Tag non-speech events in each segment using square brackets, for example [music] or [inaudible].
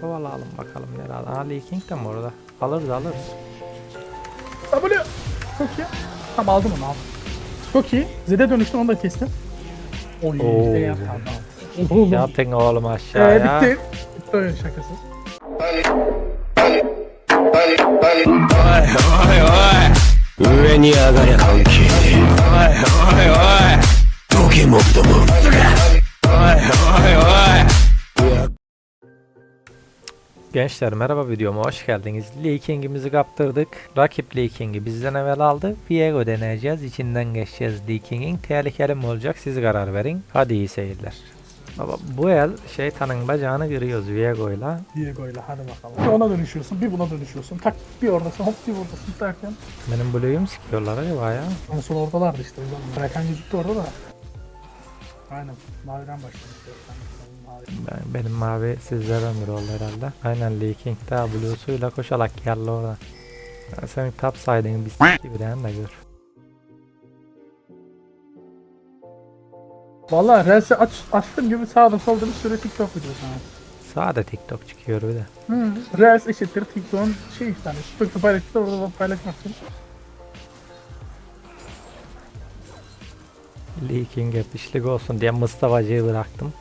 Kovalayalım bakalım nerede. Aa Lee King de mi orada? Alırız alırız. W. Çok iyi. Tamam aldım onu aldım. Çok iyi. Z'de dönüştüm onu da kestim. Oy. Oo. Ne yaptı adam? Yatın oğlum Ee, aşağıya. bitti. Bitti oyun şakası. 上に上がりゃ関係ねえおいおいおいポケモンどもおいおいおい Gençler merhaba videoma hoş geldiniz. Lee King'imizi kaptırdık. Rakip Lee King'i bizden evvel aldı. Viego deneyeceğiz. İçinden geçeceğiz Lee King'in. Tehlikeli mi olacak siz karar verin. Hadi iyi seyirler. Baba bu el şeytanın bacağını kırıyoruz Viego'yla. Diego'yla hadi bakalım. Bir ona dönüşüyorsun, bir buna dönüşüyorsun. Tak bir oradasın, hop bir buradasın derken. Benim Blue'yu mu sikiyorlar acaba ya? En son oradalardı işte. Bırakan gözüktü orada da. Aynen. Maviden başladık. Ben, benim mavi sizlerden biri oldu herhalde. Aynen Lee King daha Blue'suyla koşarak geldi orada. Ben senin top side'ını bir s*** gibi de gör. Valla Reels'i aç, açtığım gibi sağda solda bir sürü TikTok videosu var. Sade TikTok çıkıyor bir de. Hı. Reels eşittir TikTok'un şey işte hani TikTok'ta paylaştığı orada da paylaşmak için. Lee King'e pişlik olsun diye Mustafa'cıyı bıraktım.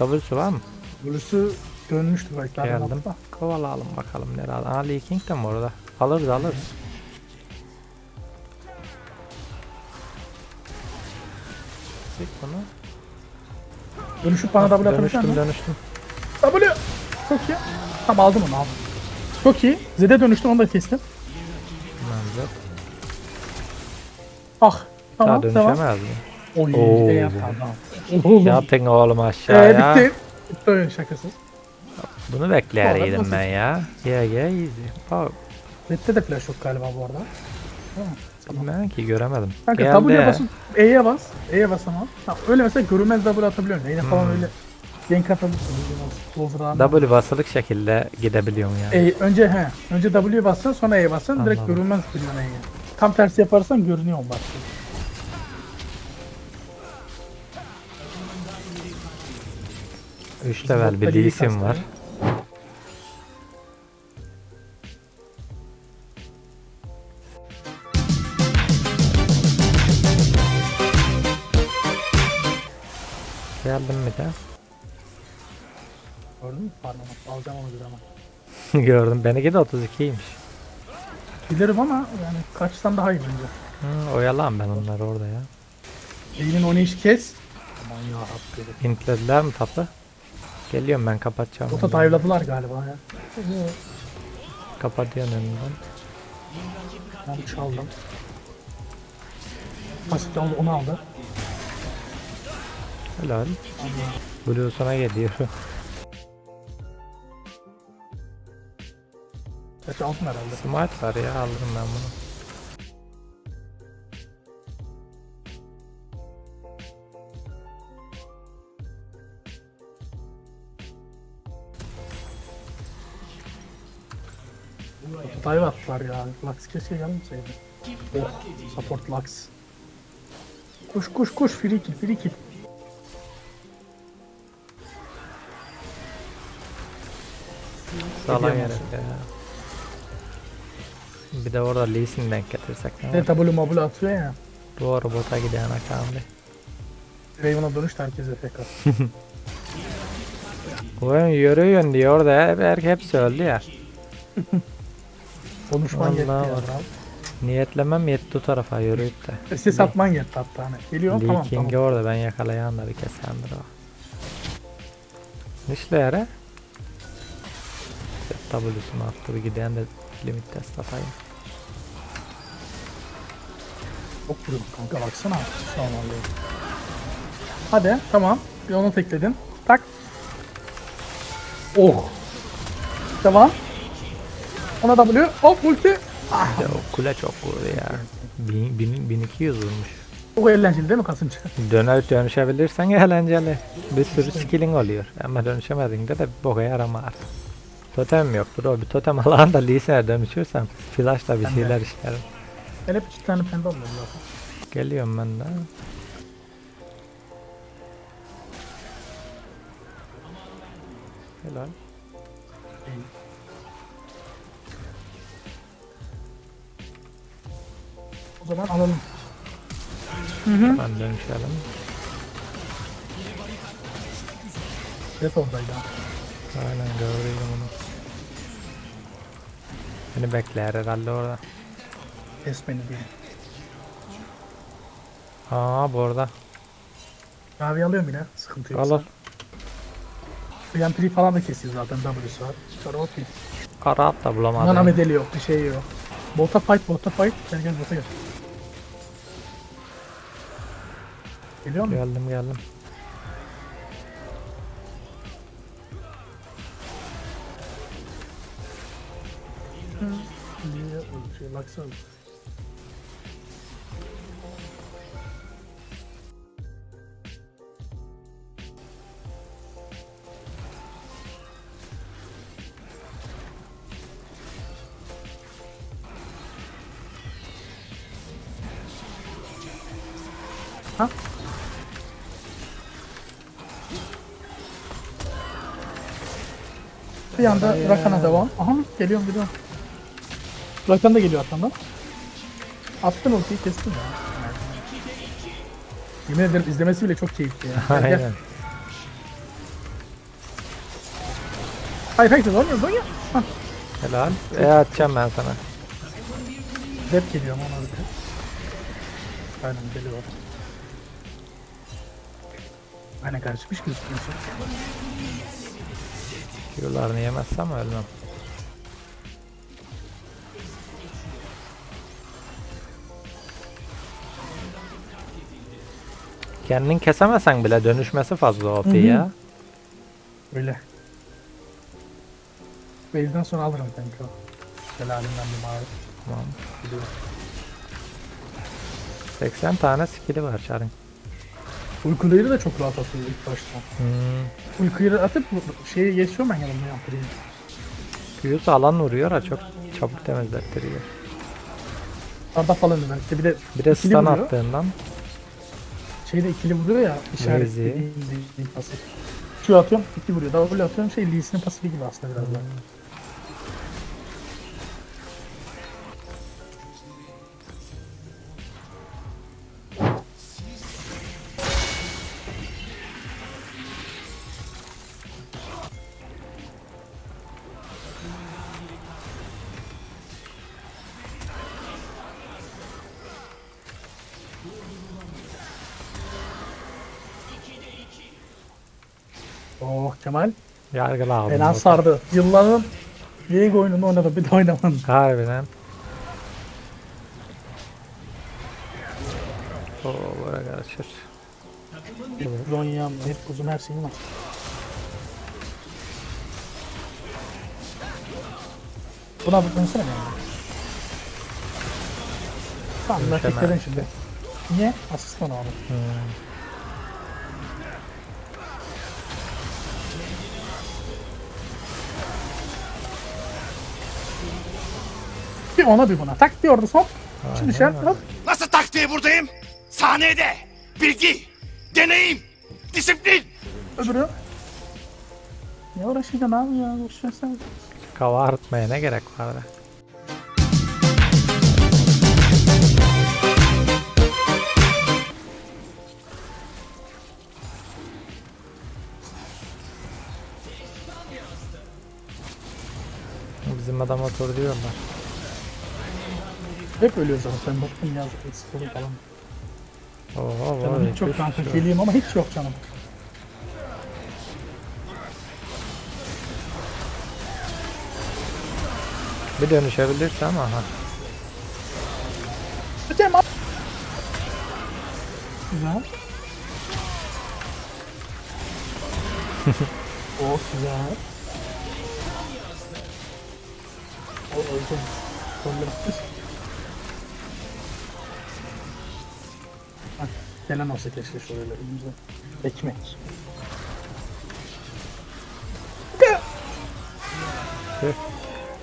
W'su var mı? Blue'su dönmüştü belki. Geldim. Kovalayalım bakalım nerede. Aa Lee King de mi orada? Alırız alırız. Sik bunu. Dönüşüp bana W atabilecek Dönüştüm misin? dönüştüm. W. Çok iyi. Tamam aldım onu aldım. Çok iyi. Z'de dönüştüm onu da kestim. Manzat. Ah. Daha Tamam devam. dönüşemez mi? Oy. Oo. Ne yaptı adam? Oğlum. Yatın oğlum aşağıya. Ee, bitti. Bitti oyun şakasız. Bunu bekleyeriydim ben ya. Ya ya easy. Pau. Red'de de flash yok galiba bu arada. Tamam. Ki göremedim. Kanka Geldi. W'ye basın. E'ye bas. E'ye bas ama. Ha, öyle mesela görünmez W atabiliyorsun. E'de falan hmm. öyle gank atabilirsin. W basılık şekilde gidebiliyorum yani. E, önce he. Önce W bassın sonra E'ye basın. Direkt görünmez biliyorsun E'ye. Tam tersi yaparsan görünüyor bak. 3 level bir Lee Sin var. Geldim bir de. Gördün mü parmağımı? Alacağım onu bir ama. [laughs] Gördüm. Benimki de 32'ymiş. Bilirim ama yani kaçtan daha iyi bence. Hmm, Hı, oyalan ben onları orada ya. Elinin onu iş kes. Aman ya yarabbim. İntlediler mi tatlı? Geliyorum ben kapatacağım. Ota onları. dive'ladılar galiba ya. Kapatıyorum önünden. Ben çaldım. Basit onu, onu aldı. Helal. Blue sana geliyor. Gerçi altın herhalde. Smite var ya alırım ben bunu. Dive attılar ya. Lux keşke gelmeseydi. Oh, support Lux. Koş koş koş free kill free kill. Gerek musun? ya. Bir de orada Lee Sin denk getirsek ne var? W mobile atıyor ya. Doğru bota giden akamdı. Raven'a dönüş herkese FK. [laughs] Oyun yürüyün diyor orada. Belki hepsi öldü ya. [laughs] Konuşman yetti ya. Niyetlemem yetti o tarafa yürüyüp de. Ses atman yetti hatta hani. Geliyor Lee tamam tamam. orada ben yakalayan da bir kesendir o. Nişle yere. W'sunu attı bir giden de limit test atayım. Çok vuruyor kanka baksana. Tamam. Hadi tamam. Bir onu tekledin. Tak. Oh. Devam. Ona W. Hop ulti. Ya o kule çok vurdu ya. Bin, bin, 1200 vurmuş. O eğlenceli değil mi kasınca? Döner dönüşebilirsen eğlenceli. Bir sürü skillin oluyor. Ama dönüşemediğinde de boka yaramaz. Totem yoktur o bir totem [laughs] alan da Lise'ye dönüşürsem flashla bir şeyler işlerim. Ben hep iki tane panda alıyorum zaten. Geliyorum ben de. Helal. O zaman alalım. Hemen dönüşelim. Red oradaydı. Aynen gördüm onu. Beni bekler herhalde orada. Kes beni diye. Aa bu arada. Mavi alıyorum yine. Sıkıntı yok. Alır. Preemptri falan da kesiyor zaten W'su var. Sonra okey. Kara at da Bundan bulamadım. amedeli yok. Bir şey yok. Bota fight, bota fight. Gel gel bota gel. Geliyor mu? Geldim geldim. Niye öyle şey baksana. Ha? Bir anda Rakan'a devam. Aha geliyorum geliyorum. Rakan da geliyor arkamdan. Attın ultiyi kestin ya. Yemin ederim izlemesi bile çok keyifli ya. Gel, gel. Aynen. Hayır hayır Zonya Zonya. Hah. Helal. E atacağım ben sana. Dep geliyor ama ona bir de. Aynen geliyor. Aynen karışmış gözüküyorsun. Q'larını yemezsem ölmem. Kendin kesemesen bile dönüşmesi fazla OP Hı hı. ya. Öyle. Wave'den sonra alırım kanka. Şelalinden bir mavi. Tamam. Gidiyor. 80 tane skill'i var Char'ın. Uykuları da çok rahat atıyor ilk başta. Hmm. Uykuları atıp şeye geçiyor ben yanımda yaptırayım. Q'su alan vuruyor ha çok çabuk temizlettiriyor. Arda falan özellikle bir de Bir de ikili stun vuruyor. attığından Şeyde ikili vuruyor ya işaret Lazy. dediğim dediğim pasif. Q atıyorum, iki vuruyor. W atıyorum şey Lee'sinin pasifi gibi aslında biraz daha. Oh Kemal. yargılı aldım. Fena orada. sardı. Yılların League oyununu oynadı bir de oynamadım. Harbiden. Oo karışır. Zonya'm, hep uzun her şeyim var. Buna bir dönsene yani. Tamam rakiplerin şimdi. Niye? Asistan abi. Hmm. Bir ona bir buna. Tak bir orada son. Şimdi şey hop. Nasıl taktiği buradayım? Sahnede. Bilgi, deneyim, disiplin. Öbürü. Ne uğraşacaksın abi ya? Boşversene. Kava artmaya ne gerek var be? Bizim adam otur diyorlar. Hep ölüyor zaten. Baktım ya. Sıfırı falan. Oo, Canım vay, hiç yok kanka. şu. Geleyim ama hiç yok canım. Bir dönüşebilirsem aha. Öteyim abi. Güzel. oh güzel. O öldüm. Öldüm. Gelen olsa keşke şöyle önümüze. Ekmek.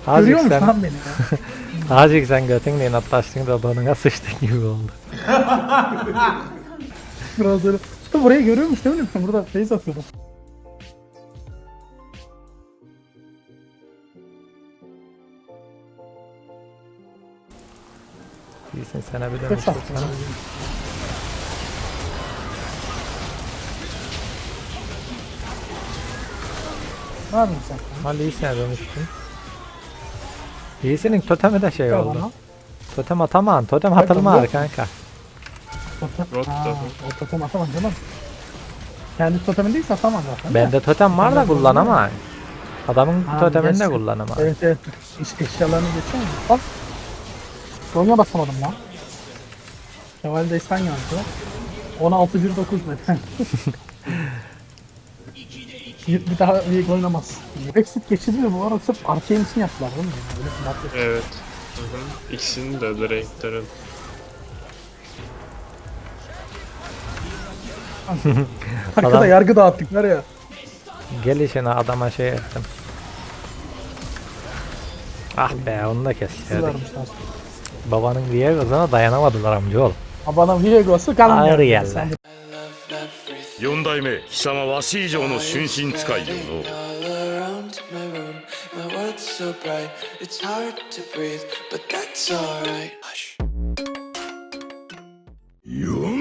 Azıcık sen, [laughs] azıcık sen götünle inatlaştın da donuna sıçtın gibi oldu. [laughs] Biraz öyle. Usta burayı görüyormuş değil mi? Burada face atıyordum. İyisin sen abi demiştim. Ne yapıyorsun sen? Ali iyisine dönüştün. İyisinin totemi de şey oldu. bana. Totem ataman. Totem Bak, atılmaz bak. kanka. Totem. Rot Ha, totem. o totem canım. Kendi totemin değilse atamam zaten. de. Bende totem var da Totem kullanamam. Adamın Ha, totemini de gelsin. kullanamam. Evet evet. İş, eşyalarını geçiyor mu? Bak. Sonya basamadım lan. Kemal Destan yazdı. 16 1 9 metre. Bir, bir daha League oynamaz. Brexit geçirmiyor bu arada sırf Arcane için yaptılar değil mi? Öyle bir muhabbet. Evet. Hı hı. İkisinin de renkleri. [laughs] Arkada Adam- yargı dağıttık var ya. Gelişine adama şey ettim. Ah be onu da kes. Kızlarmışlar. Babanın diye gözüne dayanamadılar amcaoğlu. Ha bana Viego'su kalmıyor. Ağır yerler. Sen de 四代目貴様わし以上の瞬身使いよ。の四